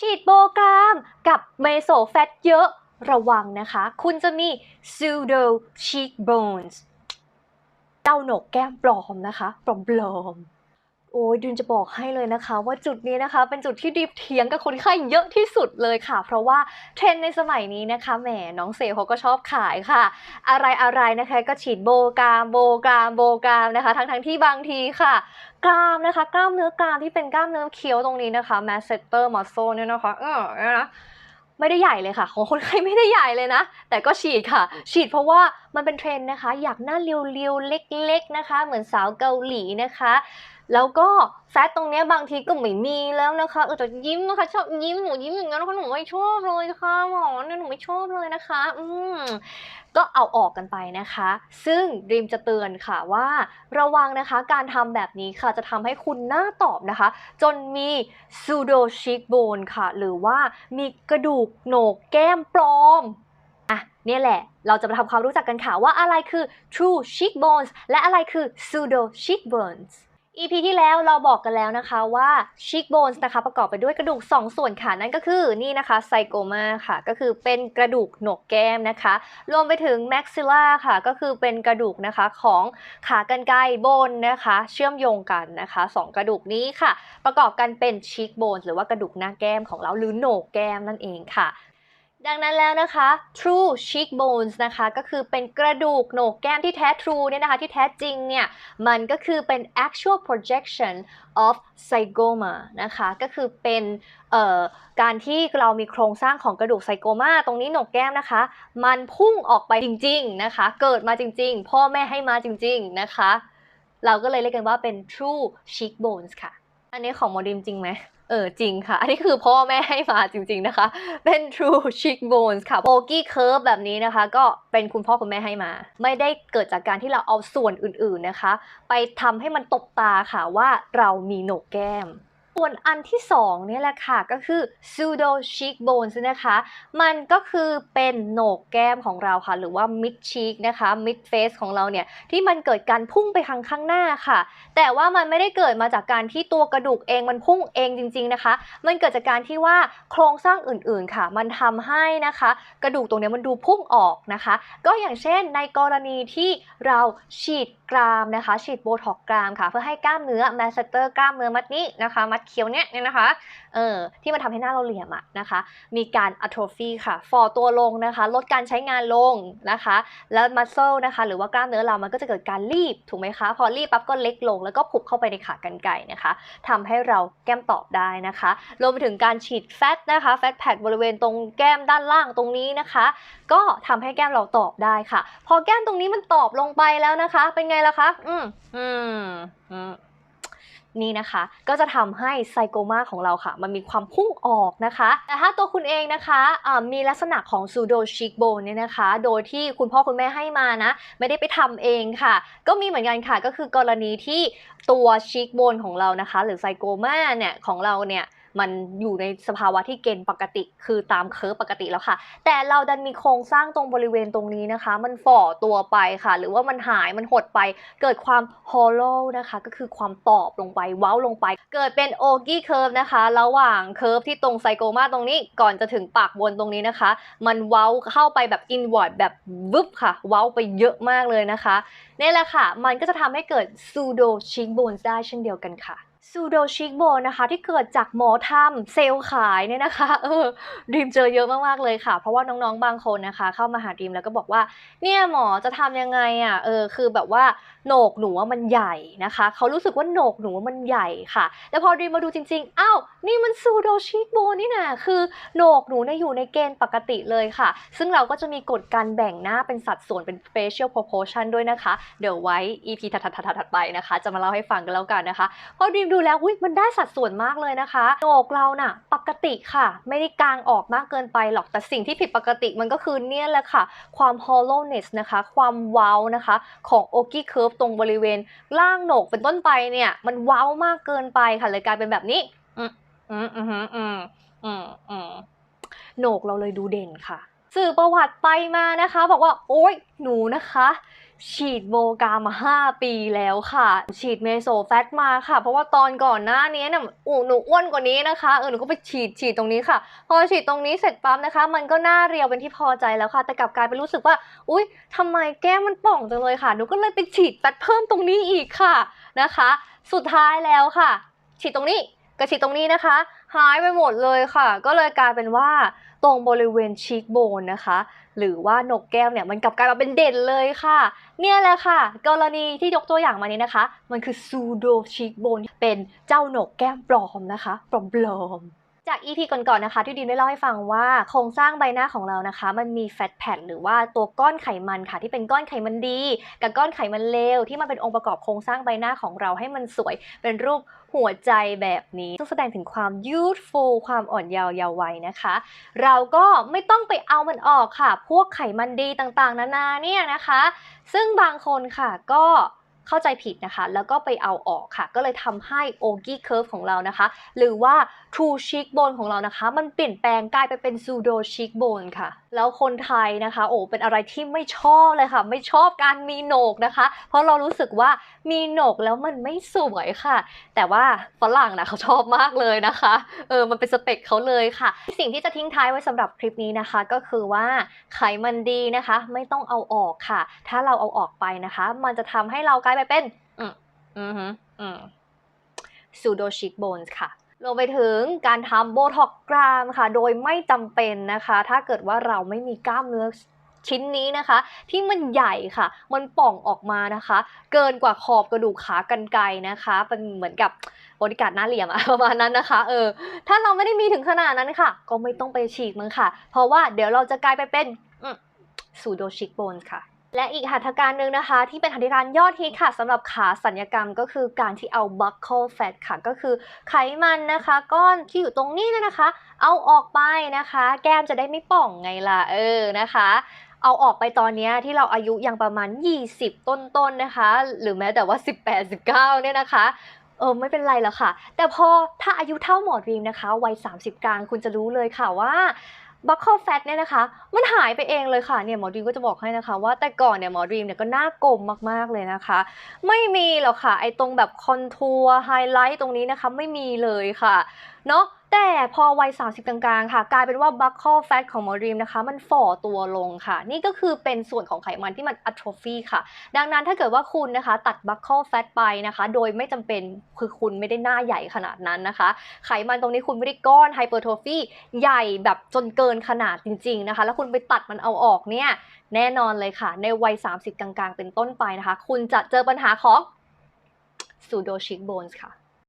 ฉีดโบกรามกับเมโซแฟตเยอะระวังนะคะ คุณจะมี pseudo cheekbones เต้าหนกแก้มปลอมนะคะ ปลอมปลอมๆ โอ้ยดิมจะบอกให้เลยนะคะ ว่าจุดนี้นะคะ เป็นจุดที่ดิบเถียงกับคนไข้เยอะที่สุดเลยค่ะ เพราะว่าเทรนในสมัยนี้นะคะแหมน้องเซลเขาก็ชอบขายค่ะ อะไรอะไรนะคะก็ฉีดโบกามโบกามโบกามนะคะ ทั้งทั้งที่บางทีค่ะกรามนะคะ กล้ามเนื้อกรามที่เป็นกล้ามเนื้อเคี้ยวตรงนี้นะคะ masseter muscle เนี่ยนะคะเออเนี่ยนะไม่ได้ใหญ่เลยค่ะ ของคนไข้ไม่ได้ใหญ่เลยนะ แต่ก็ฉีดค่ะ ฉีดเพราะว่ามันเป็นเทรนนะคะ อยากหน้าเรียวๆเล็กๆนะคะ เหมือนสาวเกาหลีนะคะ แล้วก็แฟตตรงเนี้ยบางทีก็ไม่มีแล้วนะคะเออแต่ยิ้มนะคะชอบยิ้มหนูยิ้มอย่างนั้นนะคะหนูไม่ชอบเลยค่ะหมอเนี่ยหนูไม่ชอบเลยนะคะ อืมก็เอาออกกันไปนะคะ ซึ่งด e มจะเตือนค่ะว่าระวังนะคะการทำแบบนี้ค่ะจะทำให้คุณหน้าตอบนะคะ จนมี pseudo cheekbone ค่ะ หรือว่ามีกระดูกโหนกแก้มปลอมอะเนี่ยแหละ เราจะมาทำความรู้จักกันค่ะว่าอะไรคือ true cheekbones และอะไรคือ pseudo cheekbones EP ที่แล้วเราบอกกันแล้วนะคะว่า cheekbones นะคะประกอบไปด้วยกระดูก 2 ส่วนค่ะ นั่นก็คือนี่นะคะไซโกมาค่ะ ก็คือเป็นกระดูกโหนกแก้มนะคะ รวมไปถึง maxilla ค่ะ ก็คือเป็นกระดูกนะคะของขากรรไกรบนนะคะ เชื่อมโยงกันนะคะสองกระดูกนี้ค่ะ ประกอบกันเป็น cheekbones หรือว่ากระดูกหน้าแก้มของเราหรือโหนกแก้มนั่นเองค่ะ ดังนั้นแล้วนะคะ true cheekbones นะคะก็คือเป็นกระดูกโหนกแก้มที่แท้ true เนี่ยนะคะที่แท้จริงเนี่ยมันก็คือเป็น actual projection of zygoma นะคะก็คือเป็นการที่เรามีโครงสร้างของกระดูกไซโกมาตรงนี้โหนกแก้มนะคะ มันพุ่งออกไปจริงๆนะคะ เกิดมาจริงๆ พ่อแม่ให้มาจริงๆนะคะ เราก็เลยเรียกกันว่าเป็น true cheekbones ค่ะ อันนี้ของโมดิมจริงไหมเออจริงค่ะ อันนี้คือพ่อแม่ให้มาจริง ๆนะคะ เป็น true cheekbones ค่ะโอกี้เคิร์ฟแบบนี้นะคะ ก็เป็นคุณพ่อคุณแม่ให้มา ไม่ได้เกิดจากการที่เราเอาส่วนอื่นๆนะคะ ไปทำให้มันตบตาค่ะว่าเรามีโหนกแก้ม ส่วนอันที่สองเนี่ยแหละค่ะก็คือ pseudo cheekbones นะคะ มันก็คือเป็นโหนกแก้มของเราค่ะ หรือว่า mid cheek นะคะ mid face ของเราเนี่ยที่มันเกิดการพุ่งไปทางข้างหน้าค่ะ แต่ว่ามันไม่ได้เกิดมาจากการที่ตัวกระดูกเองมันพุ่งเองจริง ๆนะคะ มันเกิดจากการที่ว่าโครงสร้างอื่นๆค่ะ มันทำให้นะคะ กระดูกตรงนี้มันดูพุ่งออกนะคะ ก็อย่างเช่นในกรณีที่เราฉีดกรามนะคะ ฉีดโบท็อกกรามค่ะ เพื่อให้กล้ามเนื้อแมสเตอร์กล้ามเนื้อมัดนี้นะคะมัดเคี้ยวเนี้ยเนี่ยนะคะ เออที่มันทำให้หน้าเราเหลี่ยมอะนะคะ มีการอะโทรฟีค่ะฟอตัวลงนะคะ ลดการใช้งานลงนะคะ แล้วมัสเซลนะคะ หรือว่ากล้ามเนื้อเรามันก็จะเกิดการรีบถูกไหมคะ พอรีบปั๊บก็เล็กลง แล้วก็ผุบเข้าไปในขากรรไกรนะคะทำให้เราแก้มตอบได้นะคะ รวมไปถึงการฉีดแฟตนะคะ แฟตแพคบริเวณตรงแก้มด้านล่างตรงนี้นะคะ ก็ทำให้แก้มเราตอบได้ค่ะ พอแก้มตรงนี้มันตอบลงไปแล้วนะคะ เป็นไงล่ะคะ อืมอืมอืม นี่นะคะ ก็จะทำให้ไซโกมาของเราค่ะ มันมีความพุ่งออกนะคะ แต่ถ้าตัวคุณเองนะคะมีลักษณะของซูโดชิกโบนเนี่ยนะคะ โดยที่คุณพ่อคุณแม่ให้มานะ ไม่ได้ไปทำเองค่ะ ก็มีเหมือนกันค่ะ ก็คือกรณีที่ตัวชิกโบนของเรานะคะ หรือไซโกมาเนี่ยของเราเนี่ย มันอยู่ในสภาวะที่เกณฑ์ปกติ คือตามเคอร์ปกติแล้วค่ะ แต่เราดันมีโครงสร้างตรงบริเวณตรงนี้นะคะ มันฝ่อตัวไปค่ะ หรือว่ามันหายมันหดไป เกิดความ hollow นะคะ ก็คือความตอบลงไป เว้าลงไป เกิดเป็นโอกี้เคิร์ฟนะคะ ระหว่างเคิร์ฟที่ตรงไซโกมาตรงนี้ ก่อนจะถึงปากบนตรงนี้นะคะ มันเว้าเข้าไปแบบ inward แบบวึบค่ะ เว้าไปเยอะมากเลยนะคะนี่แหละค่ะ มันก็จะทำให้เกิด pseudo cheekbones ได้เช่นเดียวกันค่ะ pseudo cheekbone นะคะที่เกิดจากหมอทำเซลล์ขายเนี่ยนะคะเออดีมเจอเยอะมากๆเลยค่ะ เพราะว่าน้องๆบางคนนะคะ เข้ามาหาดีมแล้วก็บอกว่า เนี่ยหมอจะทำยังไงอะเออคือแบบว่าโหนกหนูว่ามันใหญ่นะคะเขารู้สึกว่าโหนกหนูว่ามันใหญ่ค่ะแต่พอดีมาดูจริงๆอ้าวนี่มัน pseudo cheekbone นี่นะคือโหนกหนูเนี่ยอยู่ในเกณฑ์ปกติเลยค่ะ ซึ่งเราก็จะมีกฎการแบ่งหน้าเป็นสัดส่วนเป็น facial proportion ด้วยนะคะ เดี๋ยวไว้ EP ถัดๆๆๆไปนะคะ จะมาเล่าให้ฟังกันแล้วกันนะคะพอดีมดููแล้วอุ๊ยมันได้สัดส่วนมากเลยนะคะโหนกเราน่ะปกติค่ะ ไม่ได้กางออกมากเกินไปหรอกแต่สิ่งที่ผิดปกติมันก็คือเนี่ยแหละค่ะ ความ hollowness นะคะ ความเว้านะคะ ของ oki curve ตรงบริเวณล่างโหนกเป็นต้นไปเนี่ยมันเว้ามากเกินไปค่ะเลยกลายเป็นแบบนี้อืมอืมอืมอืมอืมอืมโหนกเราเลยดูเด่นค่ะ สื่อประวัติไปมานะคะ บอกว่า โอ๊ยหนูนะคะ ฉีดโบกามา 5 ปีแล้วค่ะ ฉีดเมโซแฟตมาค่ะ เพราะว่าตอนก่อนหน้านี้เนี่ยอูหนูอ้วนกว่านี้นะคะเออหนูก็ไปฉีดฉีดตรงนี้ค่ะ พอฉีดตรงนี้เสร็จปั๊บนะคะ มันก็หน้าเรียวเป็นที่พอใจแล้วค่ะ แต่กลับกลายเป็นรู้สึกว่า อุ๊ยทำไมแก้มมันป่องจังเลยค่ะ หนูก็เลยไปฉีดแฟตเพิ่มตรงนี้อีกค่ะนะคะ สุดท้ายแล้วค่ะ ฉีดตรงนี้ กับฉีดตรงนี้นะคะ หายไปหมดเลยค่ะ ก็เลยกลายเป็นว่าตรงบริเวณชีกโบนนะคะ หรือว่าหนกแก้มเนี่ยมันกลับกลายมาเป็นเด่นเลยค่ะ เนี่ยแหละค่ะ กรณีที่ยกตัวอย่างมานี้นะคะ มันคือ pseudo cheekbone เป็นเจ้าหนกแก้มปลอมนะคะปลอมปลอมๆจาก EP ก่อนๆนะคะ ที่ดีมได้เล่าให้ฟังว่าโครงสร้างใบหน้าของเรานะคะ มันมี fat pad หรือว่าตัวก้อนไขมันค่ะ ที่เป็นก้อนไขมันดี กับก้อนไขมันเลวที่มันเป็นองค์ประกอบโครงสร้างใบหน้าของเราให้มันสวยเป็นรูป หัวใจแบบนี้ซึ่งแสดงถึงความ youthful ความอ่อนเยาว์เยาว์วัยนะคะ เราก็ไม่ต้องไปเอามันออกค่ะ พวกไขมันดีต่างๆ นานาเนี่ยนะคะ ซึ่งบางคนค่ะก็ เข้าใจผิดนะคะ แล้วก็ไปเอาออกค่ะ ก็เลยทำให้ o g i curve ของเรานะคะ หรือว่า true cheekbone ของเรานะคะ มันเปลี่ยนแปลงกลายไปเป็น pseudo cheekbone ค่ะ แล้วคนไทยนะคะ โอ้เป็นอะไรที่ไม่ชอบเลยค่ะ ไม่ชอบการมีโหนกนะคะ เพราะเรารู้สึกว่ามีโหนกแล้วมันไม่สวยค่ะ แต่ว่าฝรั่งนะเขาชอบมากเลยนะคะ เออ มันเป็นสเปคเขาเลยค่ะ สิ่งที่จะทิ้งท้ายไว้สำหรับคลิปนี้นะคะ ก็คือว่าไขมันดีนะคะ ไม่ต้องเอาออกค่ะ ถ้าเราเอาออกไปนะคะ มันจะทำให้เรากลายไปเป็น อืมอืมฮึอืม pseudo cheekbones ค่ะรวมไปถึงการทำโบท็อกกรามค่ะ โดยไม่จำเป็นนะคะ ถ้าเกิดว่าเราไม่มีกล้ามเนื้อชิ้นนี้นะคะ ที่มันใหญ่ค่ะ มันป่องออกมานะคะ เกินกว่าขอบกระดูกขากรรไกรนะคะ เป็นเหมือนกับบริการหน้าเหลี่ยมอะประมาณนั้นนะคะ เออ ถ้าเราไม่ได้มีถึงขนาดนั้นค่ะ ก็ไม่ต้องไปฉีกมันค่ะ เพราะว่าเดี๋ยวเราจะกลายไปเป็นอืม pseudo cheekbones ค่ะ และอีกหัตถการหนึ่งนะคะ ที่เป็นหัตถการยอดฮิตค่ะสำหรับขาสัญญกรรมก็คือการที่เอา buccal fat ค่ะ ก็คือไขมันนะคะ ก้อนที่อยู่ตรงนี้เนี่ยนะคะ เอาออกไปนะคะ แก้มจะได้ไม่ป่องไงล่ะเออนะคะเอาออกไปตอนนี้ที่เราอายุยังประมาณ 20 ต้นๆนนะคะ หรือแม้แต่ว่า 18 19 เนี่ยนะคะเออไม่เป็นไรหรอกค่ะ แต่พอถ้าอายุเท่าหมอดรีมนะคะ วัย 30 กลางคุณจะรู้เลยค่ะว่า บัคเคิลแฟตเนี่ยนะคะ มันหายไปเองเลยค่ะเนี่ยหมอดรีมก็จะบอกให้นะคะ ว่าแต่ก่อนเนี่ยหมอดรีมเนี่ยก็หน้ากลมมากๆเลยนะคะ ไม่มีหรอกค่ะไอตรงแบบคอนทัวร์ไฮไลท์ตรงนี้นะคะ ไม่มีเลยค่ะเนาะ แต่พอวัย 30 กลางๆ ค่ะ กลายเป็นว่าบัคคิลแฟตของหมอรีมนะคะ มันฝ่อตัวลงค่ะ นี่ก็คือเป็นส่วนของไขมันที่มันอัตโทฟีค่ะ ดังนั้นถ้าเกิดว่าคุณนะคะ ตัดบัคคิลแฟตไปนะคะ โดยไม่จำเป็นคือคุณไม่ได้หน้าใหญ่ขนาดนั้นนะคะ ไขมันตรงนี้คุณไม่ได้ก้อนไฮเปอร์โทฟีใหญ่แบบจนเกินขนาดจริง ๆนะคะ แล้วคุณไปตัดมันเอาออกเนี่ยแน่นอนเลยค่ะ ในวัย 30 กลางๆ เป็นต้นไปนะคะ คุณจะเจอปัญหาของ pseudo cheekbones ค่ะ